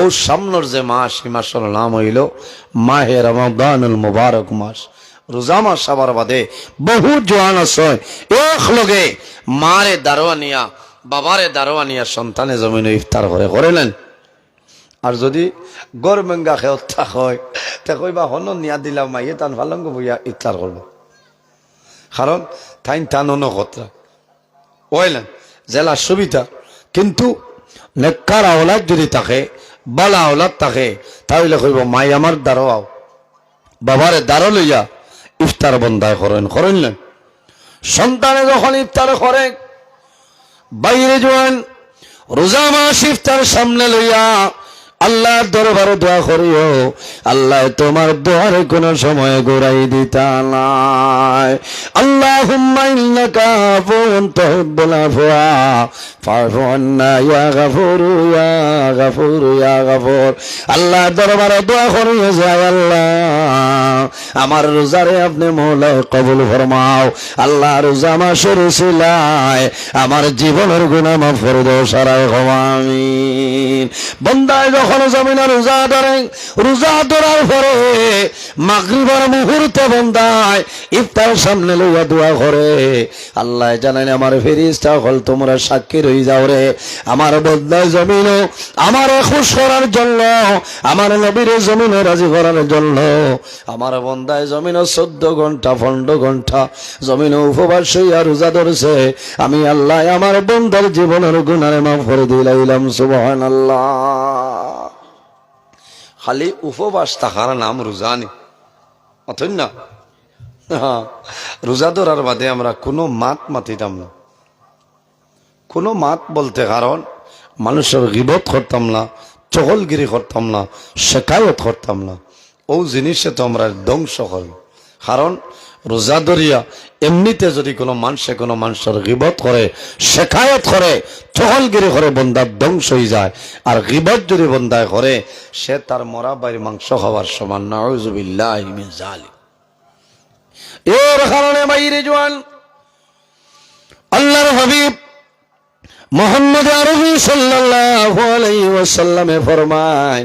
ও সামনের যে মাস, এই মাসের নাম হইল মাহে রমাদানুল মুবারক মাস। রোজা মাস আবার বাদে বহু জোয়ান আছে। এক লগে মারে দারোয়া নিয়া, বাবারে দারোয়া নিয়া সন্তানে জমিনে ইফতার করে করেলেন আর যদি গর মেঙ্গা খেয়ে থাক হয়, তে কইবা হন নিয়া দিলাম, মাইয়ে তান ভালঙ্গ বইয়া ইফতার করব। কারণ তাইন টানো কথা। ওইলেন জেলা সুবিধা, কিন্তু নেককার আওলাদ যদি থাকে বালা ওলাদ থাকে, তাহলে কইব, মাই, আমার দ্বারো আও। বাবারে দ্বারো লইয়া ইফতার বন্ধায় করেন করেন না। সন্তানে যখন ইফতার করে, বাইরে যান রোজা মাস ইফতার সামনে লইয়া আল্লাহ দরবারে দোয়া করিও। আল্লাহ তোমার দোয়ারে কোনো সময় গোড়াই দিতা নাই। আল্লাহ ইন্নাকা আফুন তুহিব্বুল আফওয়া ফাফু আন্না ইয়া গাফুরু ইয়া গাফুরু, ইয়া গাফুর। আল্লাহ দরবারে দোয়া করিও যায় আল্লাহ। আমার রোজারে আপনি মৌলায় কবুল ফরমাও। আল্লাহ রোজা মাসের সিলায়। আমার জীবনের গুণা মাফ করে সারায় আমিন। বন্দায় যখন জমিনে রোজা ধরে, রোজা ধরার পরে মাগরিবার মুহূর্তে বন্দায় ইফতার সামনে লইয়া দোয়া করে। আল্লাহ জানেন আমার ফেরিস্তা হল তোমরা সাক্ষী রই যাও রে। আমার বন্দায় জমিনও আমার খুশ করার জন্য, আমার নবীর জমিনে রাজি করার জন্য। আমার বন্দায় জমিন চোদ্দ ঘণ্টা, পনেরো ঘণ্টা জমিন উপবাস হইয়া রোজা ধরছে। আমি আল্লাহ আমার বন্দার জীবনের গুণারে মাফ করে দিলাইলাম সুবহান আল্লাহ খালি উপবাস, তাহার নাম রোজা নেই অথন না হ্যাঁ রোজা ধরার বাদে আমরা কোনো মাত মাতিতাম না। কোনো মাত বলতে কারণ, মানুষের গিবত করতাম না, চহলগিরি করতাম না শেখায়ত করতাম না। ও জিনিসে তো আমরা ধ্বংস করি কারণ রোজা ধরিয়া এমনিতে যদি কোনো মানুষে কোনো মানুষের গিবত করে, শেখায়ত করে, চহলগিরি করে বন্দার ধ্বংস হয়ে যায়। আর গিবত যদি বন্দায় করে, সে তার মরা বাইর মাংস খাওয়ার সমান মিন জালিম এর কারণে বাইরে জোয়ান, আল্লাহর হাবিব মোহাম্মদ আরবি সাল্লাল্লাহু আলাইহি ফরমায়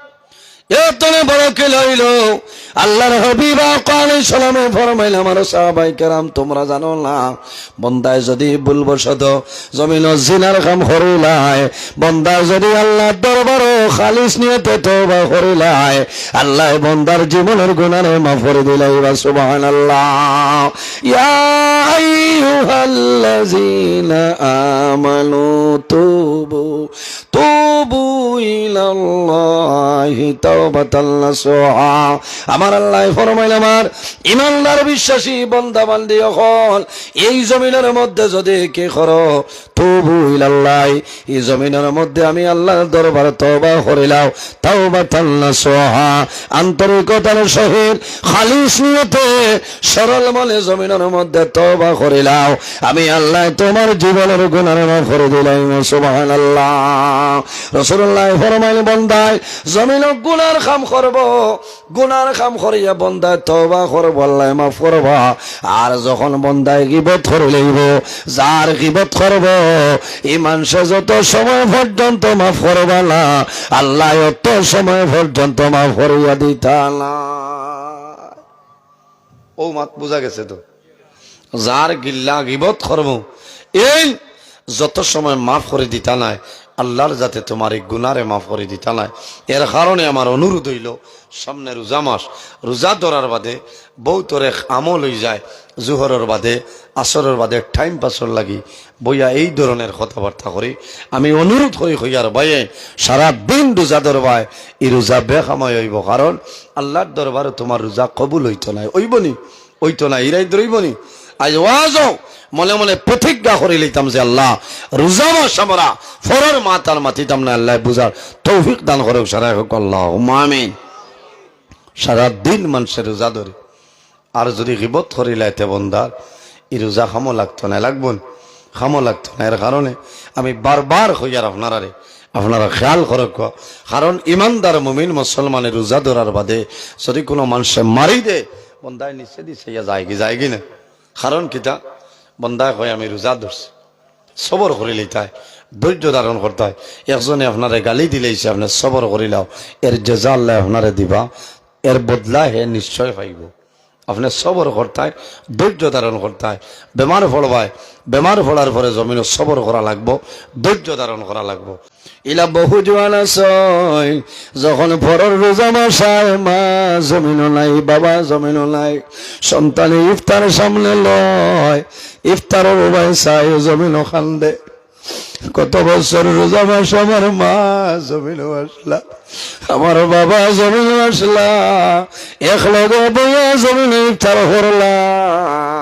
এতনে বড় কে লইল। আল্লাহর হবিবা কালে সালামে ফরমাইল, আমার সাহাবাই কেরাম, তোমরা জানো না? বন্দায় যদি ভুলবশত জমিন জিনার কাম হরিলায়, বন্দায় যদি আল্লাহ দরবার খালিস নিয়ে তবা হরিলায়, আল্লাহ বন্দার জীবনের গুণারে মাফ করে দিলাই বা সুবহানাল্লাহ। ইয়া আইয়ুহাল্লাযীনা আমানু তুবু। আমার আল্লাহ ফরমাইল আমার, ইমানদার বিশ্বাসী বন্ধা বান্দি অকল, এই জমিনের মধ্যে যদি কে করো তবু ইলাল্লাহ, এই জমিনের মধ্যে আমি আল্লাহর দরবার তওবা করিলাও তাওবাতান নাসুহা আন্তরিকতার সহিত খালিস নিয়তে সরল মনে জমিনের মধ্যে তওবা করিলাও আমি আল্লাহ তোমার জীবনের গুণার করে দিলাম, সুবহানাল্লাহ। রাসূলুল্লাহ ফরমাইল বন্দায়, জমিন গুনার কাম করব গুনার কাম করিয়া বন্দায় তওবা করব, আল্লাহ মাফ করব। আর যখন বন্দায় গিবত করে লইব, যার গিবত করব এই মানুষে যত সময় পর্যন্ত মাফ করবা না, আল্লাহ অত সময় পর্যন্ত মাফ করিয়া দিতা না। ও মাত, বোঝা গেছে তো? যার গিল্লা গিবত করব, এই যত সময় মাফ করে দিতা নাই আল্লাহর যাতে তোমার এই গুনারে মাফ করে দিতা নাই। এর কারণে আমার অনুরোধ হইল, সামনে রোজা মাস, রোজা ধরার বাদে বউ তোরে আমল হয়ে যায়, জুহরের বাদে, আসরের বাদে টাইম পাসর লাগি বইয়া এই ধরনের কথাবার্তা করি। আমি অনুরোধ করি, হইয়ার বাইয়ে সারা দিন রোজা ধরবায়, এই রোজা বেখামায় হইব, কারণ আল্লাহর দরবারে তোমার রোজা কবুল হইতো নাই। ওইবনি ওইতো না ইরাই ধরইবনি আজ ওয়াজও মনে মনে প্রতিজ্ঞা করে লইতাম যে আল্লাহ রোজা মাস আমরা ফরর মাতার মাতিতাম না, আল্লাহ বুঝার তৌফিক দান করে সারা হোক আল্লাহ আমিন। সারা দিন মানুষের রোজা ধরে। আর যদি গিবত করিলাইতে বন্দার এই রোজা খামো লাগতো না, লাগবো? খামো লাগতো না, এর কারণে আমি বারবার হইয়ার আপনারা রে আপনারা খেয়াল করক কারণ ইমানদার মুমিন মুসলমানের রোজা ধরার বাদে যদি কোনো মানুষে মারি দে বন্দায় নিচে দিছে যায় কি যায় কি না। কারণ কিতা বন্দায় কয় আমি রোজা ধরছি সবর করে লইতাই ধৈর্য ধারণ করতে হয় একজনে আপনারে গালি দিলে দিলেইছে আপনি সবর করিলাও এর জেজা আল্লাহ আপনারে দিবা। এর বদলা হে নিশ্চয় পাইব। আপনি সবর করতায় ধৈর্য ধারণ করতায় বেমার ফলবায় বেমার ফলার পরে জমিন সবর করা লাগবো ধৈর্য ধারণ করা লাগবো। ইলা বহু জোয়ান আছে যখন পরের রোজা মাসায় মা জমিনও নাই, বাবা জমিনও নাই, সন্তানে ইফতার সামনে লয়। ইফতারের উপায় চাই জমিনও খান্দে। কত বছর রোজা মাস আমার মা জমিন আসলা, আমার বাবা জমিন আসলা, এক লগে বইয়া জমিন ইফতার করলাম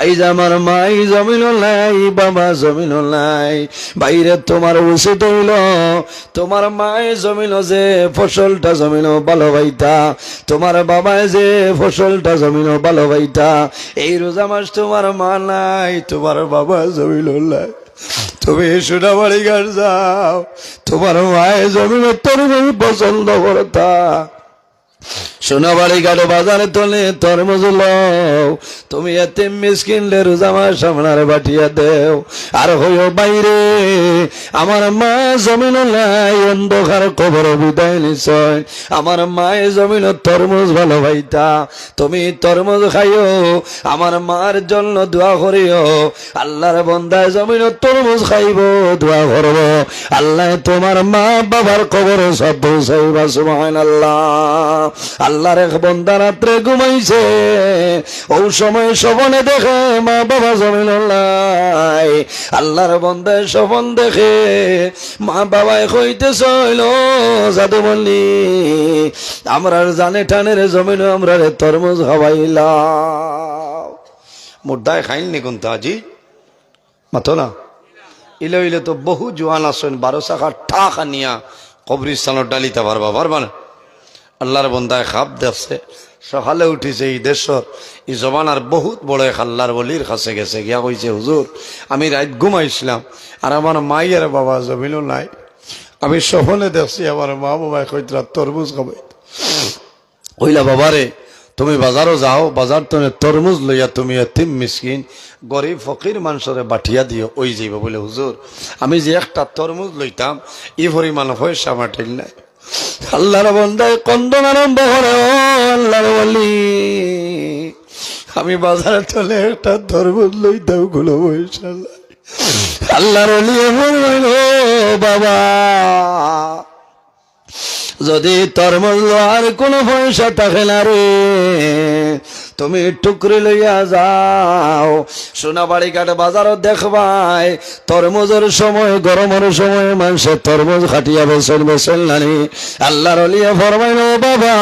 আইজ আমার মাই জমিন নাই, বাবা জমিন নাই, বাইরে তোমার উচিত হইল, তোমার মায় জমিন যে ফসলটা জমিন ভালো ভাইতা, তোমার বাবায় যে ফসলটা জমিন ভালো ভাইতা, এই রোজা মাস তোমার মা নাই, তোমার বাবা জমিন নাই। তুমি সোনা বাড়ি গাছ যাও, তোমার মায়ের জমিন তোর পছন্দ করতা। সোনাবাড়ি ঘাট বাজারে তোলে তরমুজ লও। তুমি এতে মিসকিনলে রোজামার সামনারে বাটিয়া দেও। আর হইও বাইরে, আমার মা জমিন নাই অন্ধকার কবর বিদায় নিশ্চয়। আমার মায়ের জমিন তরমুজ ভালো ভাইতা। তুমি তরমুজ খাইও, আমার মার জন্য দোয়া করিও। আল্লাহর বন্দায় জমিন তরমুজ খাইব, দোয়া করব। আল্লাহ তোমার মা বাবার কবর সব পৌঁছাইবা সুবহানাল্লাহ। আল্লাহর এক বন্দা রাত্রে ঘুমাইছে। ও সময় সবনে দেখে মা বাবা জমিন আল্লাহর বন্দায় সবন দেখে মা বাবায় কইতে চইল, জাদু বললি, আমরা জানে টানের জমিন, আমরা রে তরমুজ খাওয়াইলাম মুদ্দায় খাইনি কোনটা আজি? মাতো না। ইলে ইলে তো বহু জোয়ান আসেন বারো শাখা ঠাক আনিয়া কবরিস্তানের ডালিতে পারবা পারবা না? আল্লাহর বন্দায় খাপ দেখছে সকালে উঠিছে এই দেশর। এই জমানার বহুত বড় এক আল্লাহর বলির কাছে গেছে। গিয়া কইছে, হুজুর, আমি রাত ঘুমাইছিলাম আর আমার মাইয়ের বাবা জমিনও নাই। আমি সফলে দেখছি আমার মা বাবাই কইতরা তরমুজ খাবাই কইলা, বাবারে, তুমি বাজারও যাও, বাজার তুমি তরমুজ লইয়া তুমি এতিম মিসকিন, গরিব ফকির মানুষরে বাঠিয়া দিও, ওই যাইব। বলে, হুজুর, আমি যে একটা তরমুজ লইতাম, ই পরিমাণ পয়সা আমার নাই। আল্লাহর বন্দায় কন্দন আরম্ভ করে, ও আল্লাহর বলি আমি বাজারে চলে একটা ধর্মত লই দাও গুলো। আল্লাহর বলি এমন বাবা যদি তরমুজ আর কোনো পয়সা থাকে না রে তুমি টুকরি লইয়া যাও। সোনাবাড়ি ঘাট বাজারও দেখবাই, তরমুজের সময়, গরমের সময় মানুষের তরমুজ খাটিয়া বেসল বেসল নানি আল্লাহর লিয়া ফরমাইন ও বাবা,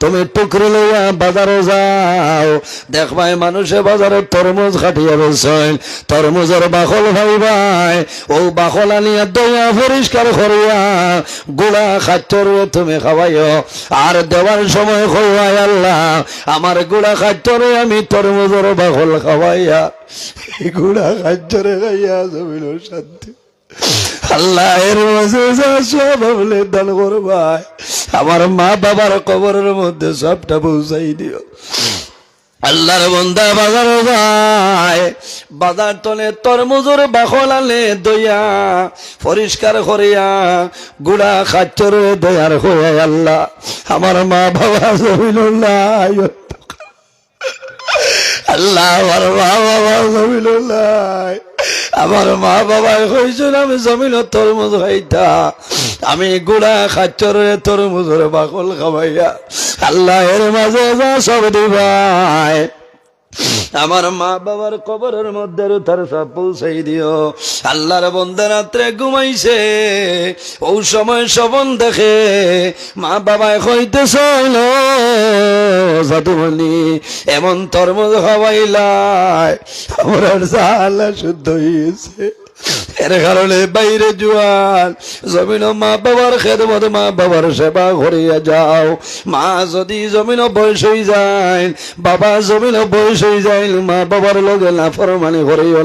তুমি টুকরি লইয়া বাজারে যাও। দেখবাই মানুষে বাজারে তরমুজ খাটিয়া বেসল তরমুজের বাকল ভাইবাই, ও বাকল আনিয়া দইয়া পরিষ্কার করিয়া গুড়া খাচ্চর তুমি খাওয়াইও। আর দেওয়ার সময় খোয়াই আল্লাহ, আমার গুড়া খাচ্চরে আমি তরমুজের বাকল খাওয়াইয়া গুড়া খাচ্চরে খাইয়া জমিল শান্তি। আল্লাহ এর মাঝে বলে দান করবাই আমার মা বাবার কবরের মধ্যে সবটা পৌঁছাই দিও। আল্লাহর বন্দা বাজার যায়, বাজার তলে তরমুজুর বাখল আলে দইয়া, পরিষ্কার করিয়া গুড়া খাচ্চর দয়ার হয়ে আল্লাহ। আমার মা বাবা নাই আমার মা বাবা মা কইছেন, আমি জমিল তরমুজ খাইতা। আমি গুড়া খাচ্চরে তরমুজরে বাকল খাবাইয়া আল্লাহ এর মাঝে যা সব দিবাই। আমার মা বাবার কবরের মধ্যে তার সব পৌঁছাই দিও। আল্লাহর বন্ধে রাত্রে ঘুমাইছে। ও সময় সবন দেখে মা বাবায় হইতে চাইল জাদুমণি এমন তরমুজ হওয়াইলায়। আমার জাল শুদ্ধ হয়েছে এর কারণে বাইরে জোয়ান জমিন মা বাবার খেদমত, মা বাবার সেবা করিয়া যাও। মা যদি জমিন বয়স হয়ে যায় বাবা জমিন বয়স হয়ে যায় মা বাবার লগে না ফরমানি করিও